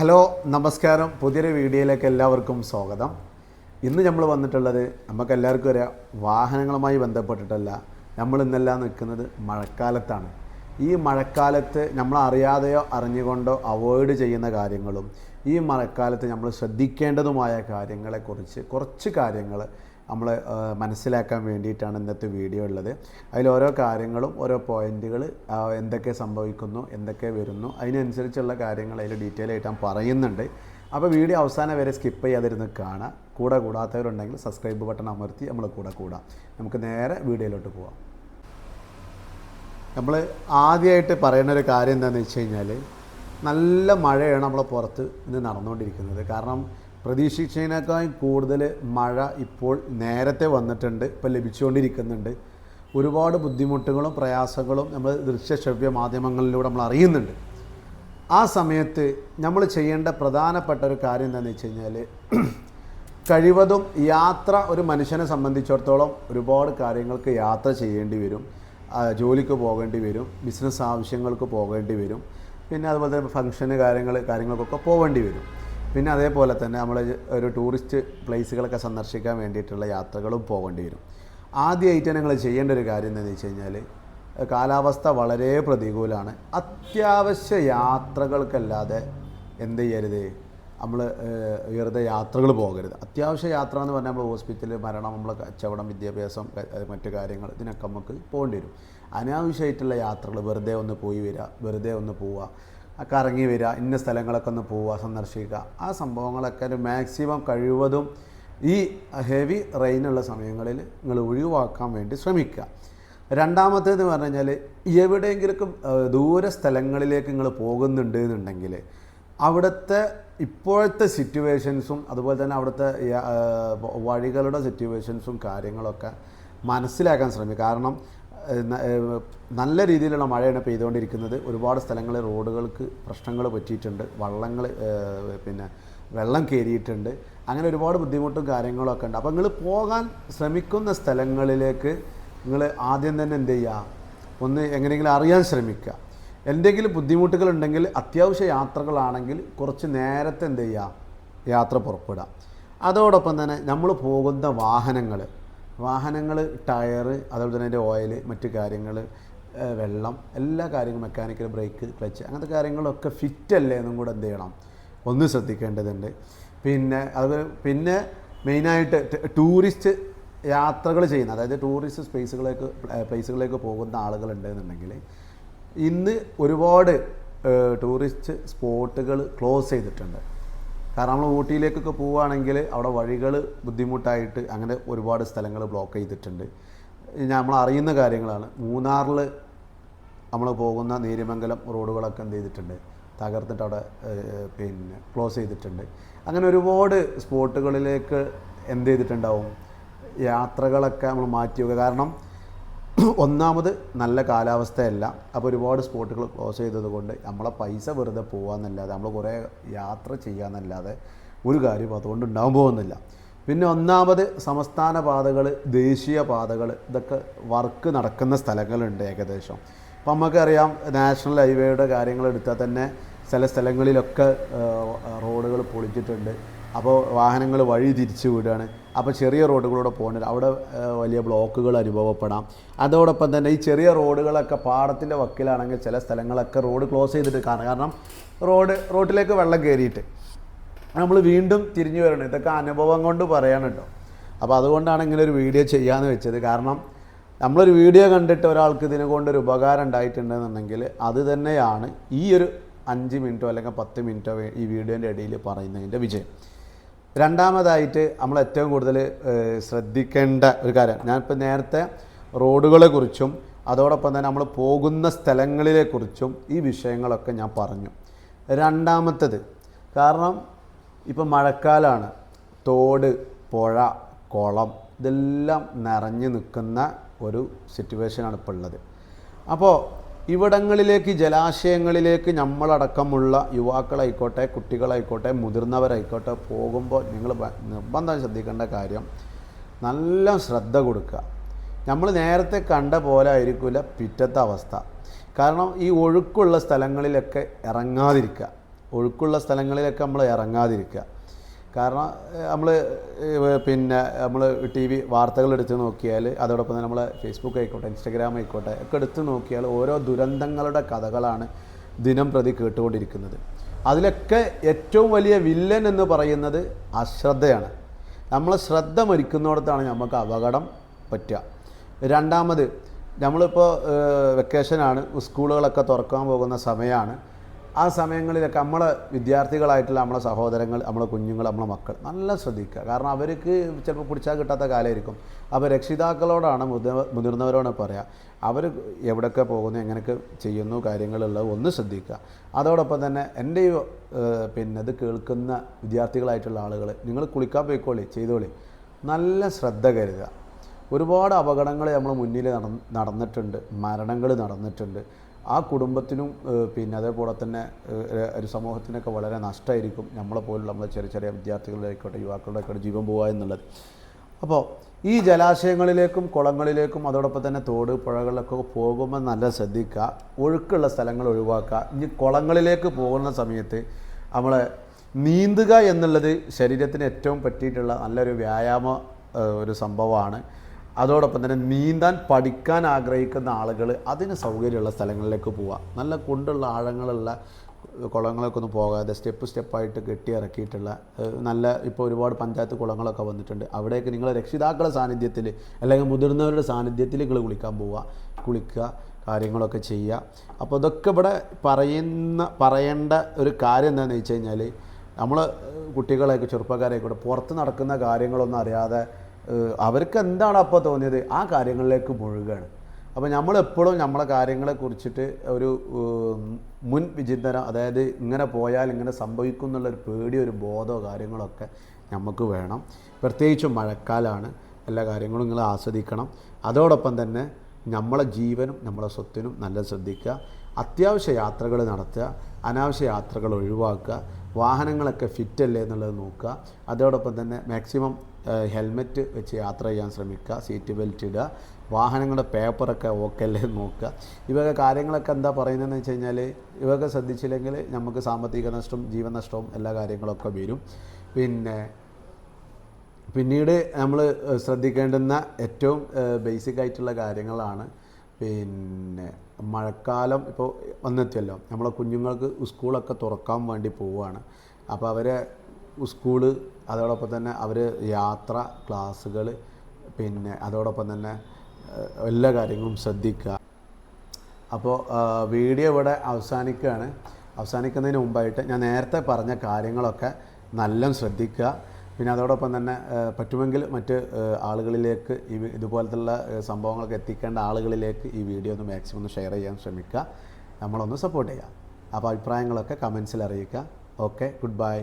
Hello നമസ്കാരം. പുതിയൊരു വീഡിയോയിലേക്ക് എല്ലാവർക്കും സ്വാഗതം. ഇന്ന് നമ്മൾ വന്നിട്ടുള്ളത് നമുക്ക് എല്ലാവർക്കും ഒരു വാഹനങ്ങളുമായി ബന്ധപ്പെട്ടിട്ടല്ല. നമ്മൾ ഇന്നെല്ലാം നിൽക്കുന്നത് മഴക്കാലത്താണ്. ഈ മഴക്കാലത്ത് നമ്മൾ അറിയാതെയോ അറിഞ്ഞുകൊണ്ടോ അവോയ്ഡ് ചെയ്യുന്ന കാര്യങ്ങളും ഈ മഴക്കാലത്ത് നമ്മൾ ശ്രദ്ധിക്കേണ്ടതുമായ കാര്യങ്ങളെക്കുറിച്ച് കുറച്ച് കാര്യങ്ങൾ നമ്മൾ മനസ്സിലാക്കാൻ വേണ്ടിയിട്ടാണ് ഇന്നത്തെ വീഡിയോ ഉള്ളത്. അതിൽ ഓരോ കാര്യങ്ങളും ഓരോ പോയിന്റുകൾ എന്തൊക്കെ സംഭവിക്കുന്നു എന്തൊക്കെ വരുന്നു അതിനനുസരിച്ചുള്ള കാര്യങ്ങൾ അതിൽ ഡീറ്റെയിൽ ആയിട്ട് ഞാൻ പറയുന്നുണ്ട്. അപ്പോൾ വീഡിയോ അവസാനം വരെ സ്കിപ്പ് ചെയ്യാതിരുന്ന് കാണാം കൂടെ കൂടാത്തവരുണ്ടെങ്കിൽ സബ്സ്ക്രൈബ് ബട്ടൺ അമർത്തി നമ്മൾ കൂടെ കൂടാം. നമുക്ക് നേരെ വീഡിയോയിലോട്ട് പോവാം. നമ്മൾ ആദ്യമായിട്ട് പറയുന്ന ഒരു കാര്യം എന്താണെന്ന് വെച്ച് കഴിഞ്ഞാൽ നല്ല മഴയാണ് നമ്മളെ പുറത്ത് ഇന്ന് നടന്നുകൊണ്ടിരിക്കുന്നത്. കാരണം പ്രതീക്ഷിച്ചതിനേക്കാൾ കൂടുതൽ മഴ ഇപ്പോൾ നേരത്തെ വന്നിട്ടുണ്ട് ഇപ്പോൾ ലഭിച്ചുകൊണ്ടിരിക്കുന്നുണ്ട്. ഒരുപാട് ബുദ്ധിമുട്ടുകളും പ്രയാസങ്ങളും നമ്മൾ ദൃശ്യശ്രവ്യ മാധ്യമങ്ങളിലൂടെ നമ്മൾ അറിയുന്നുണ്ട്. ആ സമയത്ത് നമ്മൾ ചെയ്യേണ്ട പ്രധാനപ്പെട്ട ഒരു കാര്യം എന്താണെന്ന് വെച്ച് കഴിഞ്ഞാൽ കഴിവതും യാത്ര ഒരു മനുഷ്യനെ സംബന്ധിച്ചിടത്തോളം ഒരുപാട് കാര്യങ്ങൾക്ക് യാത്ര ചെയ്യേണ്ടി വരും. ജോലിക്ക് പോകേണ്ടി വരും ബിസിനസ് ആവശ്യങ്ങൾക്ക് പോകേണ്ടി വരും. പിന്നെ അതുപോലെ തന്നെ ഫംഗ്ഷന് കാര്യങ്ങൾ കാര്യങ്ങൾക്കൊക്കെ പോകേണ്ടി വരും. പിന്നെ അതേപോലെ തന്നെ നമ്മൾ ഒരു ടൂറിസ്റ്റ് പ്ലേസുകളൊക്കെ സന്ദർശിക്കാൻ വേണ്ടിയിട്ടുള്ള യാത്രകളും പോകേണ്ടി വരും. ആദ്യമായിട്ട് ഞങ്ങൾ ചെയ്യേണ്ട ഒരു കാര്യം എന്താണെന്ന് വെച്ച് കഴിഞ്ഞാൽ കാലാവസ്ഥ വളരെ പ്രതികൂലമാണ്. അത്യാവശ്യ യാത്രകൾക്കല്ലാതെ എന്ത് ചെയ്യരുത്? നമ്മൾ വെറുതെ യാത്രകൾ പോകരുത്. അത്യാവശ്യ യാത്ര എന്ന് പറഞ്ഞാൽ നമ്മൾ ഹോസ്പിറ്റലിൽ മരണം നമ്മൾ കച്ചവടം വിദ്യാഭ്യാസം മറ്റു കാര്യങ്ങൾ ഇതിനൊക്കെ നമുക്ക് പോകേണ്ടി വരും. അനാവശ്യമായിട്ടുള്ള യാത്രകൾ വെറുതെ ഒന്ന് പോയി വരിക വെറുതെ ഒന്ന് പോവുക കറങ്ങി വരിക ഇന്ന സ്ഥലങ്ങളൊക്കെ ഒന്ന് പോവുക സന്ദർശിക്കുക. ആ സംഭവങ്ങളൊക്കെ ഒരു മാക്സിമം കഴിവതും ഈ ഹെവി റെയിനുള്ള സമയങ്ങളിൽ നിങ്ങൾ ഒഴിവാക്കാൻ വേണ്ടി ശ്രമിക്കുക. രണ്ടാമത്തേത് പറഞ്ഞു കഴിഞ്ഞാൽ എവിടെയെങ്കിലും ദൂര സ്ഥലങ്ങളിലേക്ക് നിങ്ങൾ പോകുന്നുണ്ട് എന്നുണ്ടെങ്കിൽ അവിടുത്തെ ഇപ്പോഴത്തെ സിറ്റുവേഷൻസും അതുപോലെ തന്നെ അവിടുത്തെ വഴികളുടെ സിറ്റുവേഷൻസും കാര്യങ്ങളൊക്കെ മനസ്സിലാക്കാൻ ശ്രമിക്കുക. കാരണം നല്ല രീതിയിലുള്ള മഴയാണ് പെയ്തുകൊണ്ടിരിക്കുന്നത്. ഒരുപാട് സ്ഥലങ്ങളിൽ റോഡുകൾക്ക് പ്രശ്നങ്ങൾ പറ്റിയിട്ടുണ്ട്. വള്ളങ്ങൾ പിന്നെ വെള്ളം കയറിയിട്ടുണ്ട്. അങ്ങനെ ഒരുപാട് ബുദ്ധിമുട്ടും കാര്യങ്ങളൊക്കെ ഉണ്ട്. അപ്പോൾ നിങ്ങൾ പോകാൻ ശ്രമിക്കുന്ന സ്ഥലങ്ങളിലേക്ക് നിങ്ങൾ ആദ്യം തന്നെ എന്ത് ചെയ്യുക ഒന്ന് എങ്ങനെയെങ്കിലും അറിയാൻ ശ്രമിക്കുക. എന്തെങ്കിലും ബുദ്ധിമുട്ടുകൾ ഉണ്ടെങ്കിൽ അത്യാവശ്യ യാത്രകളാണെങ്കിൽ കുറച്ച് നേരത്തെ എന്ത് ചെയ്യുക യാത്ര പുറപ്പെടുക. അതോടൊപ്പം തന്നെ നമ്മൾ പോകുന്ന വാഹനങ്ങൾ വാഹനങ്ങൾ ടയർ അതുപോലെ തന്നെ അതിന്റെ ഓയിൽ മറ്റു കാര്യങ്ങൾ വെള്ളം എല്ലാ കാര്യങ്ങളും മെക്കാനിക്കൽ ബ്രേക്ക് ക്ലച്ച് അങ്ങനത്തെ കാര്യങ്ങളൊക്കെ ഫിറ്റ് അല്ലേ എന്നും കൂടെ എന്ത് ചെയ്യണം? ഒന്ന് ശ്രദ്ധിക്കേണ്ടതുണ്ട്. പിന്നെ അത് പിന്നെ മെയിനായിട്ട് ടൂറിസ്റ്റ് യാത്രകൾ ചെയ്യുന്ന അതായത് ടൂറിസ്റ്റ് സ്പേസുകളിലേക്ക് പ്ലേസുകളിലേക്ക് പോകുന്ന ആളുകളുണ്ടെന്നുണ്ടെങ്കിൽ ഇന്ന് ഒരുപാട് ടൂറിസ്റ്റ് സ്പോട്ടുകൾ ക്ലോസ് ചെയ്തിട്ടുണ്ട്. കാരണം നമ്മൾ ഊട്ടിയിലേക്കൊക്കെ പോവുകയാണെങ്കിൽ അവിടെ വഴികൾ ബുദ്ധിമുട്ടായിട്ട് അങ്ങനെ ഒരുപാട് സ്ഥലങ്ങൾ ബ്ലോക്ക് ചെയ്തിട്ടുണ്ട്. നമ്മൾ അറിയുന്ന കാര്യങ്ങളാണ്. മൂന്നാറിൽ നമ്മൾ പോകുന്ന നേര്യമംഗലം റോഡുകളൊക്കെ എന്ത് ചെയ്തിട്ടുണ്ട്? തകർത്തിട്ട് അവിടെ പിന്നെ ക്ലോസ് ചെയ്തിട്ടുണ്ട്. അങ്ങനെ ഒരുപാട് സ്പോട്ടുകളിലേക്ക് എന്ത് ചെയ്തിട്ടുണ്ടാവും? യാത്രകളൊക്കെ നമ്മൾ മാറ്റി വെക്കുക കാരണം ഒന്നാമത് നല്ല കാലാവസ്ഥയല്ല. അപ്പോൾ ഒരുപാട് സ്പോട്ടുകൾ ക്ലോസ് ചെയ്തത് കൊണ്ട് നമ്മളെ പൈസ വെറുതെ പോകാമെന്നല്ലാതെ നമ്മൾ കുറേ യാത്ര ചെയ്യാമെന്നല്ലാതെ ഒരു കാര്യം അതുകൊണ്ട് ഉണ്ടാകാൻ പോകുന്നില്ല. പിന്നെ ഒന്നാമത് സംസ്ഥാന പാതകൾ ദേശീയ പാതകൾ ഇതൊക്കെ വർക്ക് നടക്കുന്ന സ്ഥലങ്ങളുണ്ട് ഏകദേശം. അപ്പം നമുക്കറിയാം നാഷണൽ ഹൈവേയുടെ കാര്യങ്ങൾ എടുത്താൽ തന്നെ ചില സ്ഥലങ്ങളിലൊക്കെ റോഡുകൾ പൊളിച്ചിട്ടുണ്ട് അപ്പോൾ വാഹനങ്ങൾ വഴി തിരിച്ചു വിടുകയാണ്. അപ്പോൾ ചെറിയ റോഡുകളിലൂടെ പോകുന്നത് അവിടെ വലിയ ബ്ലോക്കുകൾ അനുഭവപ്പെടാം. അതോടൊപ്പം തന്നെ ഈ ചെറിയ റോഡുകളൊക്കെ പാടത്തിന്റെ വക്കിലാണെങ്കിൽ ചില സ്ഥലങ്ങളൊക്കെ റോഡ് ക്ലോസ് ചെയ്തിട്ട് കാണാം. കാരണം റോഡ് റോഡിലേക്ക് വെള്ളം കയറിയിട്ട് നമ്മൾ വീണ്ടും തിരിഞ്ഞു വരണം. ഇതൊക്കെ അനുഭവം കൊണ്ട് പറയണം കേട്ടോ. അപ്പോൾ അതുകൊണ്ടാണ് ഇങ്ങനെ ഒരു വീഡിയോ ചെയ്യാമെന്ന് വെച്ചത്. കാരണം നമ്മളൊരു വീഡിയോ കണ്ടിട്ട് ഒരാൾക്ക് ഇതിനെ കൊണ്ടൊരു ഉപകാരം ഉണ്ടായിട്ടുണ്ടെന്നുണ്ടെങ്കിൽ അത് തന്നെയാണ് ഈ ഒരു അഞ്ച് മിനിറ്റോ അല്ലെങ്കിൽ പത്ത് മിനിറ്റോ ഈ വീഡിയോന്റെ ഇടയിൽ പറയുന്നതിന്റെ വിജയം. രണ്ടാമതായിട്ട് നമ്മൾ ഏറ്റവും കൂടുതൽ ശ്രദ്ധിക്കേണ്ട ഒരു കാര്യം. ഞാനിപ്പോൾ നേരത്തെ റോഡുകളെ കുറിച്ചും അതോടൊപ്പം തന്നെ നമ്മൾ പോകുന്ന സ്ഥലങ്ങളിലെ കുറിച്ചും ഈ വിഷയങ്ങളൊക്കെ ഞാൻ പറഞ്ഞു. രണ്ടാമത്തത് കാരണം ഇപ്പം മഴക്കാലമാണ് തോട് പുഴ കുളം ഇതെല്ലാം നിറഞ്ഞു നിൽക്കുന്ന ഒരു സിറ്റുവേഷനാണ് ഇപ്പോൾ ഉള്ളത്. അപ്പോൾ ഇവിടങ്ങളിലേക്ക് ജലാശയങ്ങളിലേക്ക് നമ്മളടക്കമുള്ള യുവാക്കളായിക്കോട്ടെ കുട്ടികളായിക്കോട്ടെ മുതിർന്നവരായിക്കോട്ടെ പോകുമ്പോൾ നിങ്ങൾ നിർബന്ധം ശ്രദ്ധിക്കേണ്ട കാര്യം നല്ല ശ്രദ്ധ കൊടുക്കുക. നമ്മൾ നേരത്തെ കണ്ട പോലെ ആയിരിക്കില്ല പിറ്റത്തെ അവസ്ഥ. കാരണം ഈ ഒഴുക്കുള്ള സ്ഥലങ്ങളിലൊക്കെ ഇറങ്ങാതിരിക്കുക. ഒഴുക്കുള്ള സ്ഥലങ്ങളിലൊക്കെ നമ്മൾ ഇറങ്ങാതിരിക്കുക. കാരണം നമ്മൾ പിന്നെ നമ്മൾ ടി വി വാർത്തകൾ എടുത്ത് നോക്കിയാൽ അതോടൊപ്പം തന്നെ നമ്മൾ ഫേസ്ബുക്ക് ആയിക്കോട്ടെ ഇൻസ്റ്റഗ്രാം ആയിക്കോട്ടെ ഒക്കെ എടുത്ത് നോക്കിയാൽ ഓരോ ദുരന്തങ്ങളുടെ കഥകളാണ് ദിനം പ്രതി കേട്ടുകൊണ്ടിരിക്കുന്നത്. അതിലൊക്കെ ഏറ്റവും വലിയ വില്ലൻ എന്ന് പറയുന്നത് അശ്രദ്ധയാണ്. നമ്മൾ ശ്രദ്ധ മരിക്കുന്നിടത്താണ് നമുക്ക് അപകടം പറ്റുക. രണ്ടാമത് നമ്മളിപ്പോൾ വെക്കേഷനാണ് സ്കൂളുകളൊക്കെ തുറക്കാൻ പോകുന്ന സമയമാണ്. ആ സമയങ്ങളിലൊക്കെ നമ്മൾ വിദ്യാർത്ഥികളായിട്ടുള്ള നമ്മളെ സഹോദരങ്ങൾ നമ്മളെ കുഞ്ഞുങ്ങൾ നമ്മളെ മക്കൾ നല്ല ശ്രദ്ധിക്കുക. കാരണം അവർക്ക് ചിലപ്പോൾ പിടിച്ചാൽ കിട്ടാത്ത കാലമായിരിക്കും. അപ്പോൾ രക്ഷിതാക്കളോടാണ് മുതിർ മുതിർന്നവരോട് പറയുക അവർ എവിടെയൊക്കെ പോകുന്നു എങ്ങനെയൊക്കെ ചെയ്യുന്നു കാര്യങ്ങളുള്ളത് ഒന്ന് ശ്രദ്ധിക്കുക. അതോടൊപ്പം തന്നെ എന്റെ പിന്നെ ഇത് കേൾക്കുന്ന വിദ്യാർത്ഥികളായിട്ടുള്ള ആളുകൾ നിങ്ങൾ കുളിക്കാൻ പോയിക്കോളി ചെയ്തോളി. നല്ല ശ്രദ്ധ കരുതുക. ഒരുപാട് അപകടങ്ങൾ നമ്മൾ മുന്നിൽ നടന്നിട്ടുണ്ട്. മരണങ്ങൾ നടന്നിട്ടുണ്ട്. ആ കുടുംബത്തിനും പിന്നെ അതേപോലെ തന്നെ ഒരു സമൂഹത്തിനൊക്കെ വളരെ നഷ്ടമായിരിക്കും നമ്മളെ പോലുള്ള നമ്മളെ ചെറിയ ചെറിയ വിദ്യാർത്ഥികളിലേക്കോട്ടെ യുവാക്കളുടെ ഒക്കെ ജീവൻ പോവുക എന്നുള്ളത്. അപ്പോൾ ഈ ജലാശയങ്ങളിലേക്കും കുളങ്ങളിലേക്കും അതോടൊപ്പം തന്നെ തോട് പുഴകളിലൊക്കെ പോകുമ്പോൾ നല്ല ശ്രദ്ധിക്കുക. ഒഴുക്കുള്ള സ്ഥലങ്ങൾ ഒഴിവാക്കുക. ഇനി കുളങ്ങളിലേക്ക് പോകുന്ന സമയത്ത് നമ്മൾ നീന്തുക എന്നുള്ളത് ശരീരത്തിന് ഏറ്റവും പറ്റിയിട്ടുള്ള നല്ലൊരു വ്യായാമ ഒരു സംഭവമാണ്. അതോടൊപ്പം തന്നെ നീന്താൻ പഠിക്കാൻ ആഗ്രഹിക്കുന്ന ആളുകൾ അതിന് സൗകര്യമുള്ള സ്ഥലങ്ങളിലേക്ക് പോവുക നല്ല കുണ്ടുള്ള ആഴങ്ങളുള്ള കുളങ്ങളൊക്കെ ഒന്ന് പോകാതെ സ്റ്റെപ്പ് സ്റ്റെപ്പായിട്ട് കെട്ടി ഇറക്കിയിട്ടുള്ള നല്ല ഇപ്പോൾ ഒരുപാട് പഞ്ചായത്ത് കുളങ്ങളൊക്കെ വന്നിട്ടുണ്ട്. അവിടേക്ക് നിങ്ങൾ രക്ഷിതാക്കളുടെ സാന്നിധ്യത്തിൽ അല്ലെങ്കിൽ മുതിർന്നവരുടെ സാന്നിധ്യത്തിൽ നിങ്ങൾ കുളിക്കാൻ പോവുക കുളിക്കുക കാര്യങ്ങളൊക്കെ ചെയ്യുക. അപ്പോൾ ഇതൊക്കെ ഇവിടെ പറയുന്ന പറയേണ്ട ഒരു കാര്യം എന്താണെന്ന് വെച്ച് കഴിഞ്ഞാൽ നമ്മൾ കുട്ടികളെയൊക്കെ ചെറുപ്പക്കാരെയൊക്കെ പുറത്ത് നടക്കുന്ന കാര്യങ്ങളൊന്നും അറിയാതെ അവർക്ക് എന്താണ് അപ്പോൾ തോന്നിയത്? ആ കാര്യങ്ങളിലേക്ക് മുഴുകയാണ് അപ്പോൾ നമ്മളെപ്പോഴും നമ്മളെ കാര്യങ്ങളെ കുറിച്ചിട്ട് ഒരു മുൻ വിചിന്തനം അതായത് ഇങ്ങനെ പോയാൽ ഇങ്ങനെ സംഭവിക്കും എന്നുള്ളൊരു പേടി ഒരു ബോധമോ കാര്യങ്ങളൊക്കെ നമുക്ക് വേണം. പ്രത്യേകിച്ചും മഴക്കാലമാണ് എല്ലാ കാര്യങ്ങളും നിങ്ങൾ ആസ്വദിക്കണം. അതോടൊപ്പം തന്നെ നമ്മളെ ജീവനും നമ്മളെ സ്വത്തിനും നല്ല ശ്രദ്ധിക്കുക. അത്യാവശ്യ യാത്രകൾ നടത്തുക. അനാവശ്യ യാത്രകൾ ഒഴിവാക്കുക. വാഹനങ്ങളൊക്കെ ഫിറ്റ് അല്ലേ എന്നുള്ളത് നോക്കുക. അതോടൊപ്പം തന്നെ മാക്സിമം ഹെൽമെറ്റ് വെച്ച് യാത്ര ചെയ്യാൻ ശ്രമിക്കുക സീറ്റ് ബെൽറ്റ് ഇടുക വാഹനങ്ങളുടെ പേപ്പറൊക്കെ ഓക്കെ അല്ലേ നോക്കുക. ഇവയൊക്കെ കാര്യങ്ങളൊക്കെ എന്താ പറയുന്നതെന്ന് വെച്ച് കഴിഞ്ഞാൽ ഇവയൊക്കെ ശ്രദ്ധിച്ചില്ലെങ്കിൽ നമുക്ക് സാമ്പത്തിക നഷ്ടവും ജീവൻ നഷ്ടവും എല്ലാ കാര്യങ്ങളൊക്കെ വരും. പിന്നെ പിന്നീട് നമ്മൾ ശ്രദ്ധിക്കേണ്ടുന്ന ഏറ്റവും ബേസിക് ആയിട്ടുള്ള കാര്യങ്ങളാണ്. പിന്നെ മഴക്കാലം ഇപ്പോൾ വന്നെത്തിയല്ലോ. നമ്മളെ കുഞ്ഞുങ്ങൾക്ക് സ്കൂളൊക്കെ തുറക്കാൻ വേണ്ടി പോവുകയാണ്. അപ്പോൾ അവരെ സ്കൂൾ അതോടൊപ്പം തന്നെ അവർ യാത്ര ക്ലാസ്സുകൾ പിന്നെ അതോടൊപ്പം തന്നെ എല്ലാ കാര്യങ്ങളും ശ്രദ്ധിക്കുക. അപ്പോൾ വീഡിയോ ഇവിടെ അവസാനിക്കുകയാണ്. അവസാനിക്കുന്നതിന് മുമ്പായിട്ട് ഞാൻ നേരത്തെ പറഞ്ഞ കാര്യങ്ങളൊക്കെ നല്ല ശ്രദ്ധിക്കുക. പിന്നെ അതോടൊപ്പം തന്നെ പറ്റുമെങ്കിൽ മറ്റ് ആളുകളിലേക്ക് ഈ ഇതുപോലത്തുള്ള സംഭവങ്ങളൊക്കെ എത്തിക്കേണ്ട ആളുകളിലേക്ക് ഈ വീഡിയോ ഒന്ന് മാക്സിമം ഒന്ന് ഷെയർ ചെയ്യാൻ ശ്രമിക്കുക. നമ്മളൊന്ന് സപ്പോർട്ട് ചെയ്യുക. അപ്പോൾ അഭിപ്രായങ്ങളൊക്കെ കമൻസിൽ അറിയിക്കുക. Okay good bye.